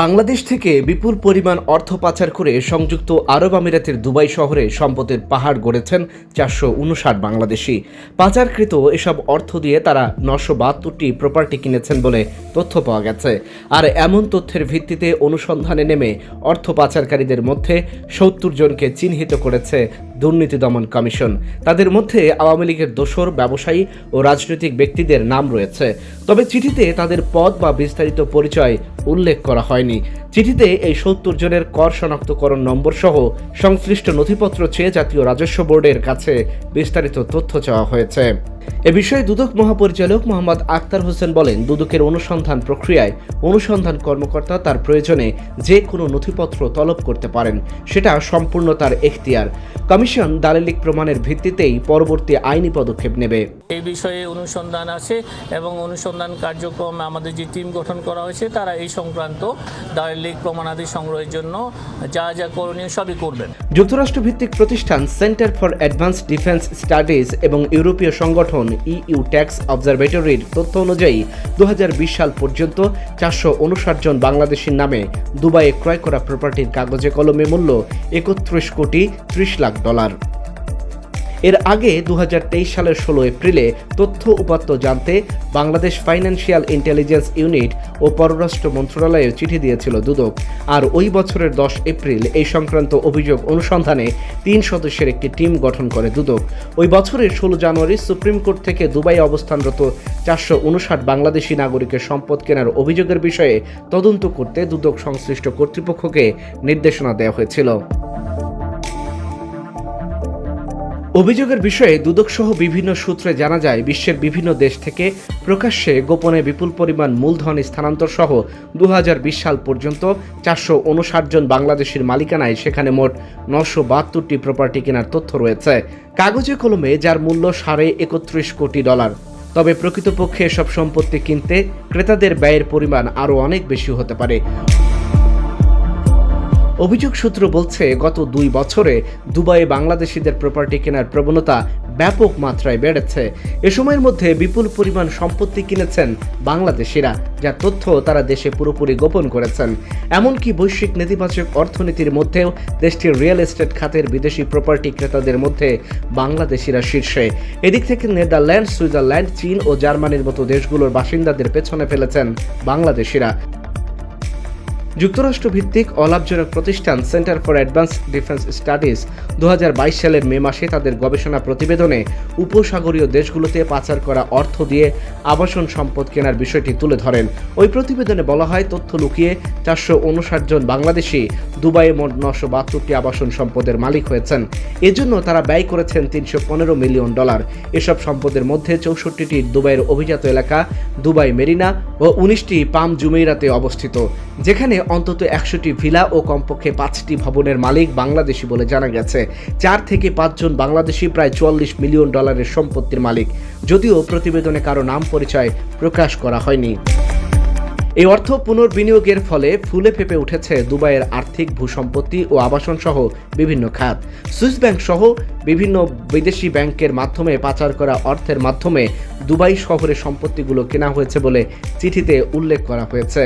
বাংলাদেশ থেকে বিপুল পরিমাণ অর্থ পাচার করে সংযুক্ত আরব আমিরাতের দুবাই শহরে সম্পদের পাহাড় গড়েছেন চারশো উনষাট বাংলাদেশি। পাচারকৃত এসব অর্থ দিয়ে তারা নশো বাহাত্তরটি প্রপার্টি কিনেছেন বলে তথ্য পাওয়া গেছে। আর এমন তথ্যের ভিত্তিতে অনুসন্ধানে নেমে অর্থ পাচারকারীদের মধ্যে সত্তর জনকে চিহ্নিত করেছে দুর্নীতি দমন কমিশন। তাদের মধ্যে আওয়ামী লীগের দোসর, ব্যবসায়ী ও রাজনৈতিক ব্যক্তিদের নাম রয়েছে। তবে চিঠিতে তাদের পদ বা বিস্তারিত পরিচয় উল্লেখ করা হয়নি। চিঠিতে এই সত্তর জনের কর শনাক্তকরণ নম্বর সহ সংশ্লিষ্ট নথিপত্র চেয়ে জাতীয় রাজস্ব বোর্ডের কাছে বিস্তারিত তথ্য চাওয়া হয়েছে। এ বিষয়ে দুদক মহাপরিচালক মোহাম্মদ আক্তার হোসেন বলেন, দুদকের অনুসন্ধান প্রক্রিয়ায় অনুসন্ধান কর্মকর্তা তার প্রয়োজনে যে কোনো নথিপত্র তলব করতে পারেন, সেটা সম্পূর্ণ তার এখতিয়ার। কমিশন দালিলিক প্রমাণের ভিত্তিতেই পরবর্তী আইনি পদক্ষেপ নেবে। এই বিষয়ে অনুসন্ধান আছে এবং অনুসন্ধান কার্যক্রম আমাদের যে টিম গঠন করা হয়েছে, তারা এই সংক্রান্ত দারিলিক প্রমাণাদি সংগ্রহের জন্য যা যা করণীয় সবই করবেন। যুক্তরাষ্ট্র ভিত্তিক প্রতিষ্ঠান centre for advance defence studies এবং ইউরোপীয় সংগঠন ইইউ ট্যাক্স অবজারভেটরির তথ্য অনুযায়ী দু হাজার বিশ সাল পর্যন্ত চারশো উনষাট জন বাংলাদেশির নামে দুবাইয়ে ক্রয় করা প্রপার্টির কাগজে কলমে মূল্য একত্রিশ কোটি ত্রিশ লাখ ডলার। এর আগে দু হাজার তেইশ সালের ষোলো এপ্রিলে তথ্য উপাত্ত জানতে বাংলাদেশ ফাইন্যান্সিয়াল ইন্টেলিজেন্স ইউনিট ও পররাষ্ট্র মন্ত্রণালয়ে চিঠি দিয়েছিল দুদক। আর ওই বছরের দশ এপ্রিল এই সংক্রান্ত অভিযোগ অনুসন্ধানে তিন সদস্যের একটি টিম গঠন করে দুদক। ওই বছরের ষোলো জানুয়ারি সুপ্রিম কোর্ট থেকে দুবাই অবস্থানরত চারশো উনষাট বাংলাদেশি নাগরিকের সম্পদ কেনার অভিযোগের বিষয়ে তদন্ত করতে দুদক সংশ্লিষ্ট কর্তৃপক্ষকে নির্দেশনা দেওয়া হয়েছিল। অভিযোগের বিষয়ে দুদক সহ বিভিন্ন সূত্রে জানা যায়, বিশ্বের বিভিন্ন দেশ থেকে প্রকাশ্যে গোপনে বিপুল পরিমাণ মূলধন স্থানান্তর সহ দু হাজার বিশ সাল পর্যন্ত চারশো উনষাট জন বাংলাদেশের মালিকানায় সেখানে মোট নশো বাহাত্তরটি প্রপার্টি কেনার তথ্য রয়েছে। কাগজে কলমে যার মূল্য সাড়ে একত্রিশ কোটি ডলার। তবে প্রকৃতপক্ষে এসব সম্পত্তি কিনতে ক্রেতাদের ব্যয়ের পরিমাণ আরও অনেক বেশি হতে পারে। অভিযোগ সূত্র বলছে, গত দুই বছরে দুবাইয়ে বাংলাদেশিদের প্রপার্টি কেনার প্রবণতা ব্যাপক মাত্রায় বেড়েছে। এ সময়ের মধ্যে বিপুল পরিমাণ সম্পত্তি কিনেছেন বাংলাদেশিরা যার তথ্য তারা দেশে পুরোপুরি গোপন করেছেন। এমনকি বৈশ্বিক নেতিবাচক অর্থনীতির মধ্যেও দেশটির রিয়েল এস্টেট খাতের বিদেশি প্রপার্টি ক্রেতাদের মধ্যে বাংলাদেশিরা শীর্ষে। এদিক থেকে নেদারল্যান্ড সুইজারল্যান্ড, চীন ও জার্মানির মতো দেশগুলোর বাসিন্দাদের পেছনে ফেলেছেন বাংলাদেশিরা। যুক্তরাষ্ট্র ভিত্তিক অলাভজনক প্রতিষ্ঠান centre for advance defence studies দু হাজার বাইশ সালের মে মাসে তাদের গবেষণা প্রতিবেদনে উপসাগরীয় দেশগুলোতে পাচার করা অর্থ দিয়ে আবাসন সম্পদ কেনার বিষয়টি তুলে ধরেন। ওই প্রতিবেদনে বলা হয়, তথ্য লুকিয়ে চারশো উনষাট জন বাংলাদেশি দুবাইয়ে মোট নশো বাহাত্তরটি আবাসন সম্পদের মালিক হয়েছেন। এজন্য তারা ব্যয় করেছেন তিনশো পনেরো মিলিয়ন ডলার। এসব সম্পদের মধ্যে চৌষট্টিটি দুবাইয়ের অভিজাত এলাকা, দুবাই মেরিনা ও উনিশটি পাম জুমেইরাতে অবস্থিত। যেখানে অন্তত একশোটি ভিলা ও কমপক্ষে পাঁচটি ভবনের মালিক বাংলাদেশি বলে জানা গেছে। চার থেকে পাঁচজন বাংলাদেশি, প্রায় চুয়াল্লিশ মিলিয়ন ডলারের সম্পত্তির মালিক। যদিও প্রতিবেদনে কারও নাম পরিচয় প্রকাশ করা হয়নি। এই অর্থ পুনর্বিনিয়োগের ফলে ফুলে ফেপে উঠেছে দুবাইয়ের আর্থিক ভূসম্পত্তি ও আবাসন সহ বিভিন্ন খাত। সুইস ব্যাংক সহ বিভিন্ন বিদেশি ব্যাংকের মাধ্যমে পাচার করা অর্থের মাধ্যমে দুবাই শহরে সম্পত্তিগুলো কেনা হয়েছে বলে চিঠিতে উল্লেখ করা হয়েছে।